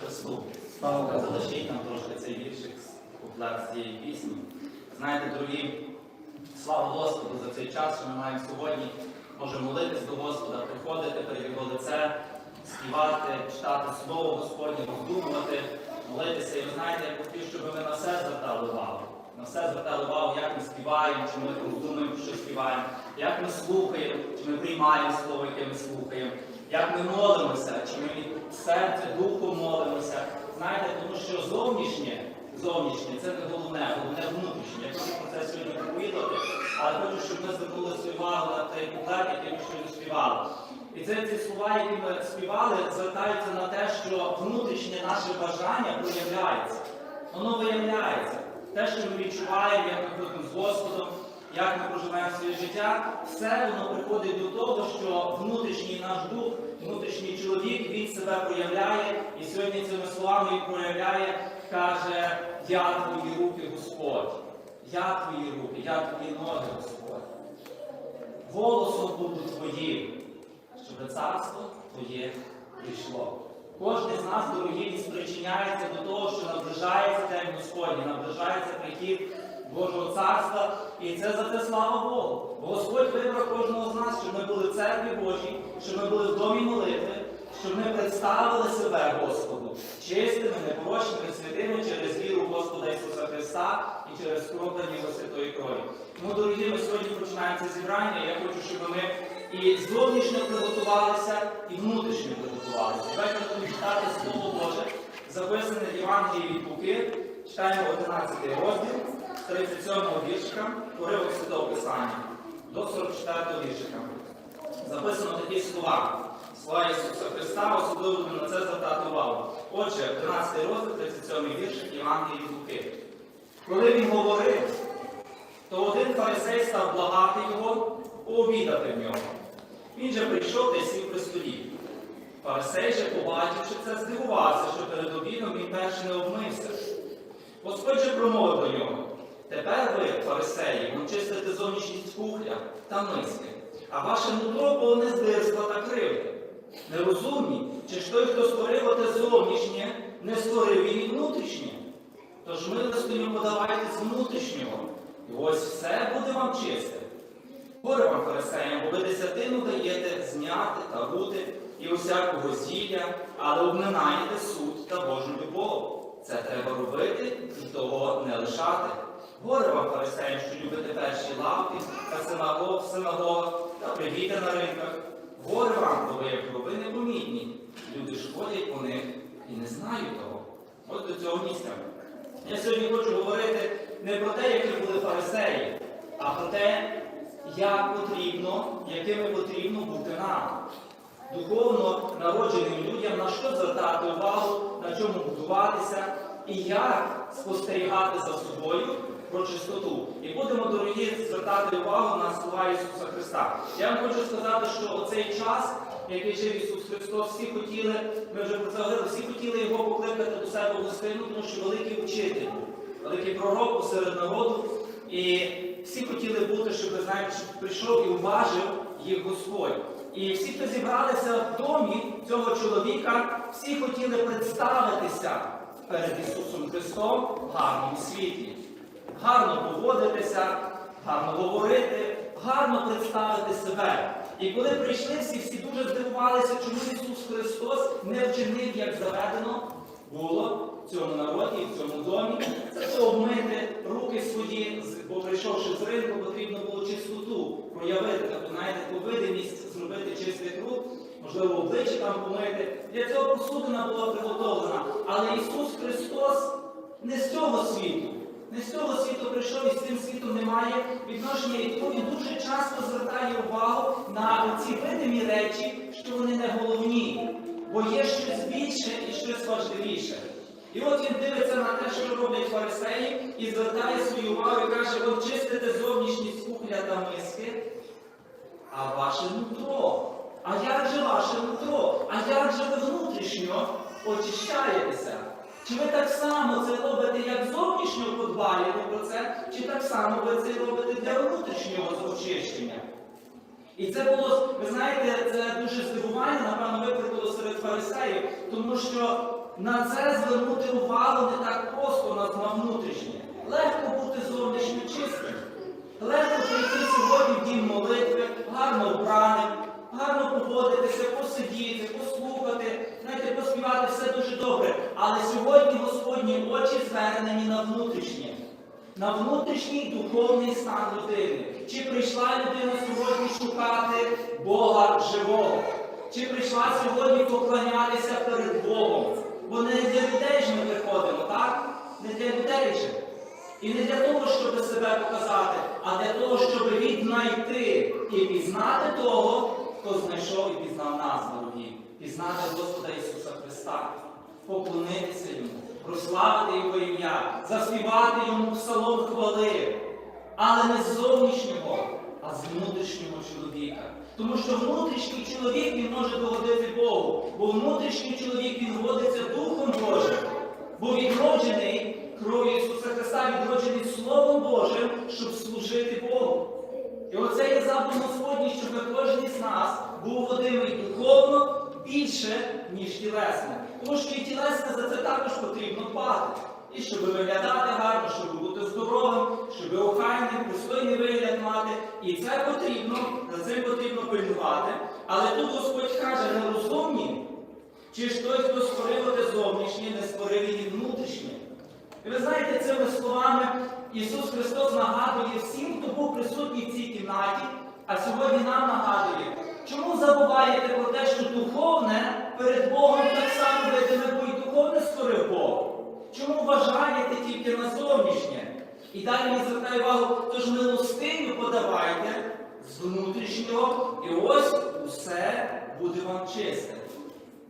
Христу. Слава. Залишіть нам трошки цей віршик куплет цієї пісні. Знаєте, дорогі, слава Господу за цей час, що ми маємо сьогодні. Можемо молитись до Господа, приходити перед Його лице, співати, читати Слово Господнє, роздумувати, молитися. І ви знаєте, я хотів, щоб ми на все звертали увагу. На все звертали увагу, як ми співаємо, чи ми роздумуємо, що співаємо, як ми слухаємо, чи ми приймаємо слово, яке ми слухаємо, як ми молимося, чи ми від серця, духом молимося. Знаєте, тому що зовнішнє, зовнішнє це не головне, головне внутрішнє. Я хочу про це сьогодні проповідати, але хочу, щоб ми звернули свою увагу на той куплет, який ми щойно співали. І це ці слова, які ми співали, звертаються на те, що внутрішнє наше бажання проявляється. Воно виявляється. Те, що ми відчуваємо, як ми ходимо з Господом, як ми проживаємо своє життя, все воно приходить до того, що внутрішній наш дух, внутрішній чоловік, він себе проявляє, і сьогодні цими словами він проявляє, каже, я твої руки, Господь, я твої руки, я твої ноги, Господь. Голосом буду твоїм, щоб царство твоє прийшло. Кожен з нас, дорогі, спричиняється до того, що наближається День Господній, наближається прихід Божого царства. І це за це слава Богу. Бо Господь вибрав кожного з нас, щоб ми були в церкві Божій, щоб ми були в домі молитви, щоб ми представили себе Господу чистими, непорочними, святими через віру Господа Ісуса Христа і через скроплення Його святої крові. Тому, дорогі, ми сьогодні починаємо це зібрання. Я хочу, щоб ми і зовнішньо приготувалися, і внутрішньо приготувалися. Давайте будемо читати Слово Боже, записане в Євангелії від Луки, читаємо 11 розділ, з 37 віршика, уривок Святого Писання, до 44 віршика. Записано такі слова. Слова Ісуса Христа, особливо на це звертати увагу. Отже, 13 розділ, 37 віршик Євангелії Луки. Коли він говорив, то один фарисей став благати його, пообідати в нього. Він же прийшов та сів при столі. Фарисей же, побачивши це, здивувався, що перед обідом він перший не обмився. Господь же промовив до нього. Тепер ви, фарисеї, чистите зовнішність кухля та миски, а ваше нутро повне здирства та кривди. Нерозумні, чи ж той, хто створив оте зовнішнє, не створив і внутрішнє. Тож милостиню подавайте з внутрішнього, і ось все буде вам чисте. Горе вам, фарисеям, бо ви десятину даєте зняти та бути і усякого зілля, але обминаєте суд та Божу любов. Це треба робити і того не лишати. Горе вам, фарисеям, що любите перші лавки та синагог, синагогах та привіти на ринках. Горе вам, бо ви як роби непомітні. Люди ж ходять по них і не знають того. Ось до цього місця. Я сьогодні хочу говорити не про те, які були фарисеї, а про те, як потрібно, якими потрібно бути нам. Духовно народженим людям на що звертати увагу, на чому будуватися і як спостерігати за собою про чистоту. І будемо, дорогі, звертати увагу на слова Ісуса Христа. Я вам хочу сказати, що оцей час, який жив Ісус Христос, всі хотіли, ми вже про це говорили, всі хотіли його покликати до себе в гостину, тому що великий вчитель був, великий пророк посеред народу. І всі хотіли бути, щоб знаєте, щоб прийшов і уважив їх Господь. І всі, хто зібралися в домі цього чоловіка, всі хотіли представитися перед Ісусом Христом в гарному світлі. Гарно поводитися, гарно говорити, гарно представити себе. І коли прийшли всі, всі дуже здивувалися, чому Ісус Христос не вчинив, як заведено було в цьому народі, в цьому домі. Це обмити руки свої, бо прийшовши з ринку, потрібно було чистоту проявити, таку, знаєте, таку видимість, зробити чистих рук, можливо, обличчя там помити. Для цього посудина була приготовлена. Але Ісус Христос не з цього світу. Не з цього світу прийшов і з цим світом немає відношення, і тому він дуже часто звертає увагу на ці видимі речі, що вони не головні, бо є щось більше і щось важливіше. І от він дивиться на те, що роблять фарисеї, і звертає свою увагу і каже, от чистите зовнішність кухля та миски, а ваше нутро. А як же ваше нутро? А як же ви внутрішньо очищаєтеся? Чи ви так само це робите, як зовнішньо подбаєте про це, чи так само ви це робите для внутрішнього очищення? І це було, ви знаєте, це дуже здивування, напевно, викликало серед фарисеїв, тому що на це звернути увагу не так просто на, на внутрішнє. Легко бути зовнішньо чистим. Легко прийти сьогодні в дім молитви, гарно вбраним, гарно поводитися, посидіти, послухати, знаєте, поспівати все дуже добре. Але сьогодні Господні очі звернені на внутрішнє, на внутрішній духовний стан людини. Чи прийшла людина сьогодні шукати Бога живого? Чи прийшла сьогодні поклонятися перед Богом? Бо не для людей ж ми приходимо, так? Не для людей же. І не для того, щоб себе показати, а для того, щоб віднайти і пізнати того, хто знайшов і пізнав нас, дорогі, пізнати Господа Ісуса Христа, поклонитися Йому, прославити Його ім'я, заспівати Йому псалом хвали, але не з зовнішнього, а з внутрішнього чоловіка. Тому що внутрішній чоловік він може догодити Богу, бо внутрішній чоловік він водиться Духом Божим, бо відроджений кров'ю Ісуса Христа, відроджений Словом Божим, щоб служити Богу. І оце є задум Господній, щоб кожен з нас був водимий духовно більше, ніж тілесно. Тому що і тілесне за це також потрібно дбати. І щоб виглядати гарно, щоб бути здоровим, щоб охайний, пристойний вигляд мати. І це потрібно, за цим потрібно пильнувати. Але тут Господь каже, нерозумні, чи ж той, хто створив те зовнішнє, не створив і внутрішнє. І ви знаєте, цими словами Ісус Христос нагадує всім, хто був присутній в цій кімнаті, а сьогодні нам нагадує, чому забуваєте про те, що духовне перед Богом так само видиме, бо і духовне створив Бог. Чому вважаєте тільки на зовнішнє? І далі він звертає увагу, тож милостиню подавайте з внутрішнього, і ось усе буде вам чисте.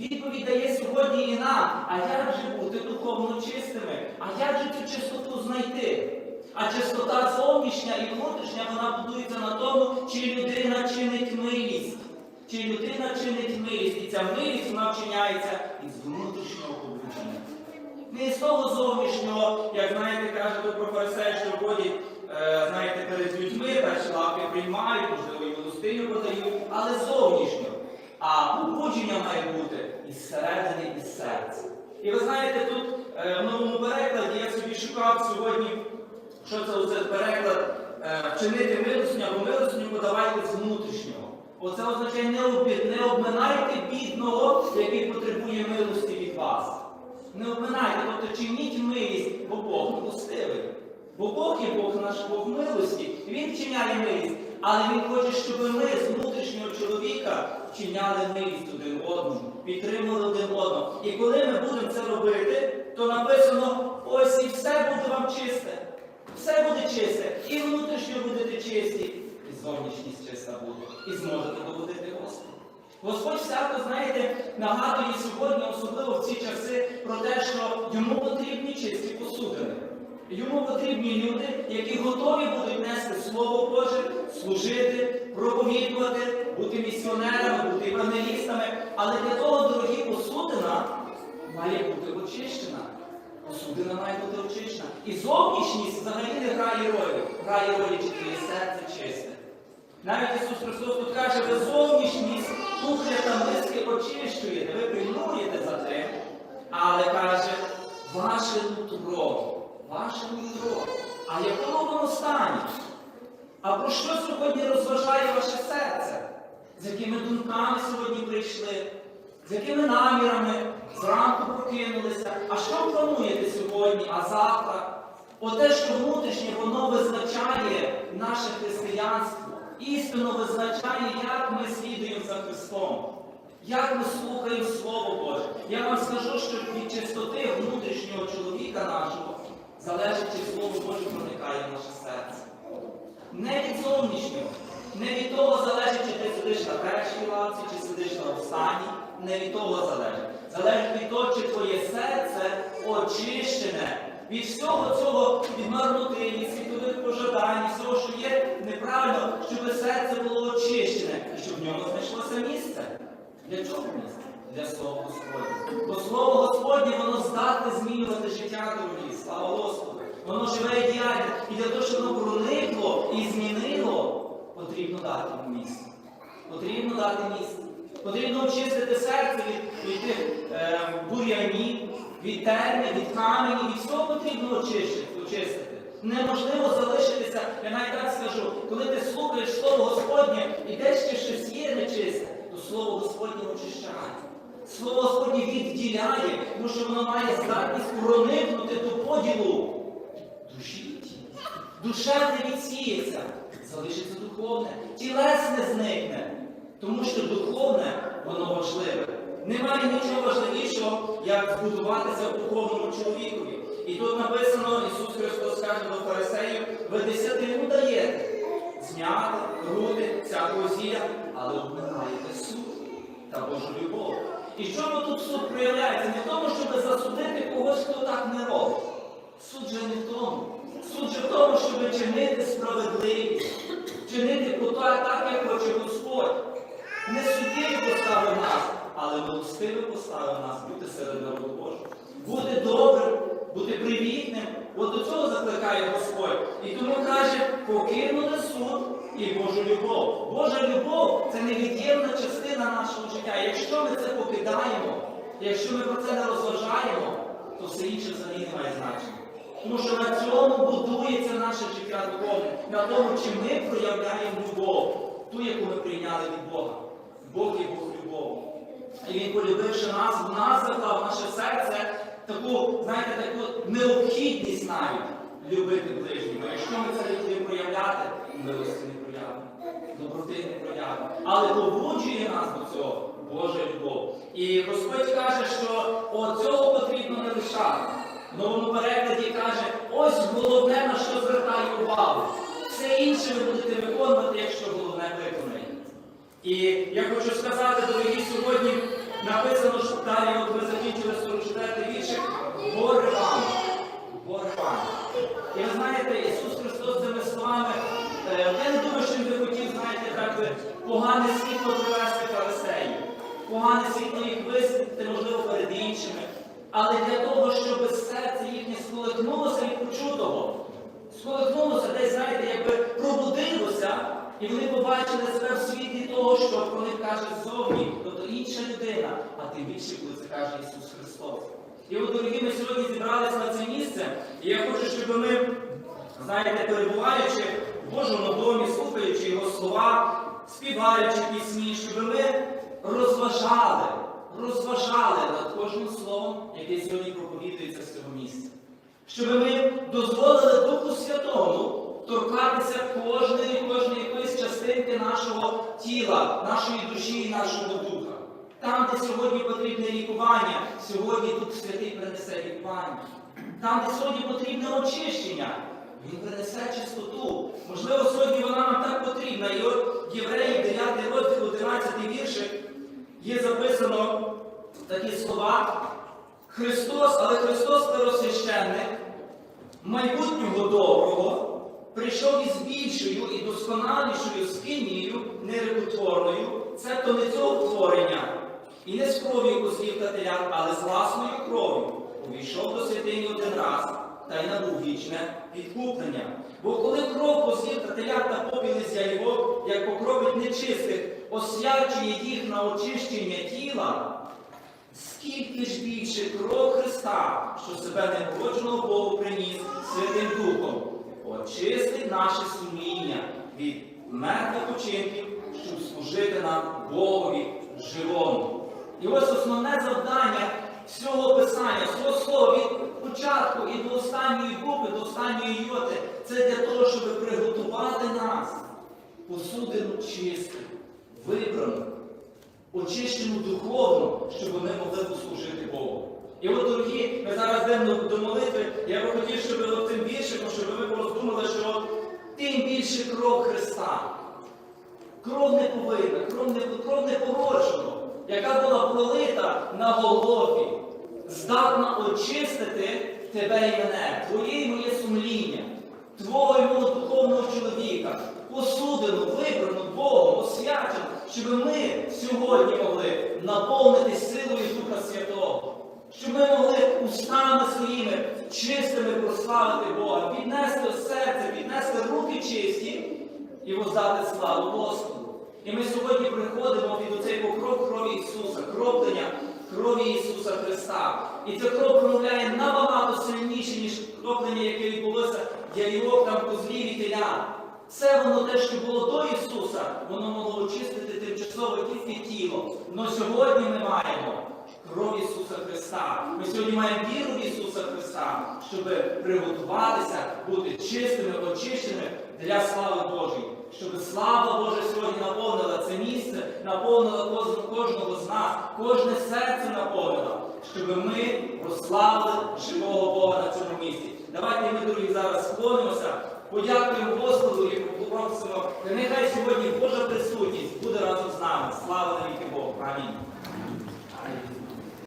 Відповідь дає сьогодні і нам, а як же бути духовно чистими? А як же цю чистоту знайти? А чистота зовнішня і внутрішня, вона будується на тому, чи людина чинить милість. Чи людина чинить милість. І ця милість вона вчиняється із внутрішнього побудження. Не з того зовнішнього, як знаєте, каже тут про фарисея, що ходять, е, знаєте, перед людьми, перші лапки приймають, можливо, і милостиню подають, але зовнішнього. А побудження має бути із середини, із серця. І ви знаєте, тут е, в новому перекладі я собі шукав сьогодні, що це оце переклад е, вчинити милостиню або милостиню подавайте з внутрішнього. Оце означає не, обід, не обминайте бідного, який потребує милості від вас. Не обминайте, тобто чиніть милість, бо Бог милостивий. Бо Бог є Бог наш Бог милості, Він вчиняє милість, але Він хоче, щоб ми з внутрішнього чоловіка вчиняли милість один одному, підтримували один одного. І коли ми будемо це робити, то написано, ось і все буде вам чисте. Все буде чисте. І внутрішньо будете чисті, і зовнішність чиста буде. І зможете догодити Господу. Господь всяко, знаєте, нагадує сьогодні, особливо в ці часи, про те, що йому потрібні чисті посудини. Йому потрібні люди, які готові будуть нести Слово Боже, служити, проповідувати, бути місіонерами, бути евангелістами. Але для того, дорогі, посудина має бути очищена. Посудина має бути очищена. І зовнішність взагалі не грає ролі. Грає ролі, чи твоє серце чисте. Навіть Ісус Христос тут каже, ви зовнішність кухня та миски очищуєте, ви пильнуєте за тим, але каже, ваше нутро, ваше нутро. А якого воно стані? А про що сьогодні розважає ваше серце? З якими думками сьогодні прийшли? З якими намірами зранку прокинулися? А що плануєте сьогодні, а завтра? Оте, що внутрішнє, воно визначає наше християнство. Істинно визначає, як ми слідуємо за Христом, як ми слухаємо Слово Боже. Я вам скажу, що від чистоти внутрішнього чоловіка нашого залежить, чи Слово Боже проникає в наше серце. Не від зовнішнього, не від того залежить, чи ти сидиш на першій лавці, чи сидиш на останній. Не від того залежить. Залежить від того, чи твоє серце очищене. Від всього цього від марноти, від світових пожадань, всього, що є неправильно, щоб серце було очищене і щоб в ньому знайшлося місце. Для чого місце? Для Слова Господнього. Бо Слово Господнє, воно здатне змінювати життя дорогі. Слава Господу! Воно живе і діяльне. І для того, щоб воно проникло і змінило, потрібно дати йому місце. Потрібно дати місце. Потрібно очистити серце від, від тих е, бур'янів, від терни, від камені, від всього потрібно очистити. Неможливо залишитися, я навіть так скажу, коли ти слухаєш Слово Господнє і десь ще щось є нечисте, то Слово Господнє очищає. Слово Господнє відділяє, тому що воно має здатність проникнути до поділу душі. тіла. Душевне відсіється, залишиться духовне, тілесне зникне, тому що духовне воно важливе. Немає нічого важливішого, як збудуватися духовному чоловікові. І тут написано, Ісус Христос каже до фарисеїв, ви десятину даєте, зняти, крути, всякого зілля, але обминаєте суд та Божу любов. І чому тут суд проявляється? Не в тому, щоб засудити когось, хто так не робить. Суд же не в тому. Суд же в тому, щоб чинити справедливість, чинити пота так, як хоче Господь. Не суддєю поставив нас, але милостиво поставив нас бути серед народу Божого. Бути добрим, бути привітним. От до цього закликає Господь. І тому каже, покинули суд і Божу любов. Божа любов це невід'ємна частина нашого життя. Якщо ми це покидаємо, якщо ми про це не розважаємо, то все інше взагалі не має значення. Тому що на цьому будується наше життя духовне, на тому, чи ми проявляємо любов, ту, яку ми прийняли від Бога. Бог є Бог любов. І Він, полюбивши нас, в нас заклав наше серце таку, знаєте, таку необхідність навіть любити ближнього. Якщо ми це будемо проявляти, милості не проявимо, доброти не проявимо. Але побуджує нас до цього Божа любов. І Господь каже, що от цього потрібно не лишати. В новому перекладі каже, ось головне, на що звертає увагу. Все інше ви будете виконувати, якщо головне виконає. І я хочу сказати, дорогі, сьогодні написано, що далі, от ви закінчили 44 віршик, горе вам, горе вам. І ви знаєте, Ісус Христос цими словами, е, я не думаю, що Він би хотів, знаєте, так би погане світло привести фарисеїв, погане світло їх висвітлити, можливо, перед іншими. Але для того, щоб серце їхнє сколихнулося від почутого, сколихнулося десь, знаєте, якби пробудилося, і вони побачили себе в світлі того, що про них каже ззовні, тобто інша людина, а тим більше, коли це каже Ісус Христос. І от, дорогі, ми сьогодні зібралися на це місце, і я хочу, щоб ми, знаєте, перебуваючи в Божому домі, слухаючи Його слова, співаючи пісні, щоб ми розважали, розважали над кожним словом, яке сьогодні проповідується з цього місця. Щоб ми дозволили Духу Святому торкатися кожної, кожної якоїсь частинки нашого тіла, нашої душі і нашого духа. Там, де сьогодні потрібне лікування, сьогодні Дух Святий принесе лікування. Там, де сьогодні потрібне очищення, Він принесе чистоту. Можливо, сьогодні вона нам так потрібна. І от Євреїв 9 розділ, 11 віршик, є записано такі слова. Христос, але Христос первосвященник, майбутнього доброго, прийшов із більшою і досконалішою скинією нерекотворною, цебто не цього творення, і не з кров'ю козлів та телят, але з власною кров'ю. Увійшов до святині один раз та й набув вічне відкуплення. Бо коли кров козлів та телят та попіли з яйвок, як покровить нечистих, освячує їх на очищення тіла, Скільки ж більше кров Христа, що себе непородженого Богу приніс Святим Духом, очистить наше сумління від мертвих учинків, щоб служити нам Богові живому. І ось основне завдання всього Писання, всього слова від початку і до останньої букви, до останньої йоти, це для того, щоб приготувати нас посудину чисту, вибрану очищену духовно, щоб вони могли послужити Богу. І от, дорогі, ми зараз йдемо до молитви. Я би хотів, щоб ви тим віршиком, щоб ви роздумали, що тим більше кров Христа. Кров не повинна, кров не, кров непороджена, яка була пролита на Голгофі, здатна очистити тебе і мене, твоє і моє сумління, твого і мого духовного чоловіка, посудину, вибрану Богом, освячену, щоб ми сьогодні могли наповнитись силою Духа Святого, щоб ми могли устами своїми чистими прославити Бога, піднести серце, піднести руки чисті і воздати славу Господу. І ми сьогодні приходимо під оцей покров крові Ісуса, кроплення крові Ісуса Христа. І ця кров промовляє набагато сильніше, ніж кроплення, яке відбулося яйок там козлів і теля. Це воно те, що було до Ісуса, воно могло очистити тимчасово тільки тіло. Но сьогодні ми маємо кров Ісуса Христа. Ми сьогодні маємо віру в Ісуса Христа, щоб приготуватися, бути чистими, очищеними для слави Божої. Щоб слава Божа сьогодні наповнила це місце, наповнила кож- кожного з нас, кожне серце наповнила, щоб ми прославили живого Бога на цьому місці. Давайте ми, дорогі, зараз склонимося, подякуємо Господу і попросимо, нехай сьогодні Божа присутність буде разом з нами. Слава навіки Богу. Амінь.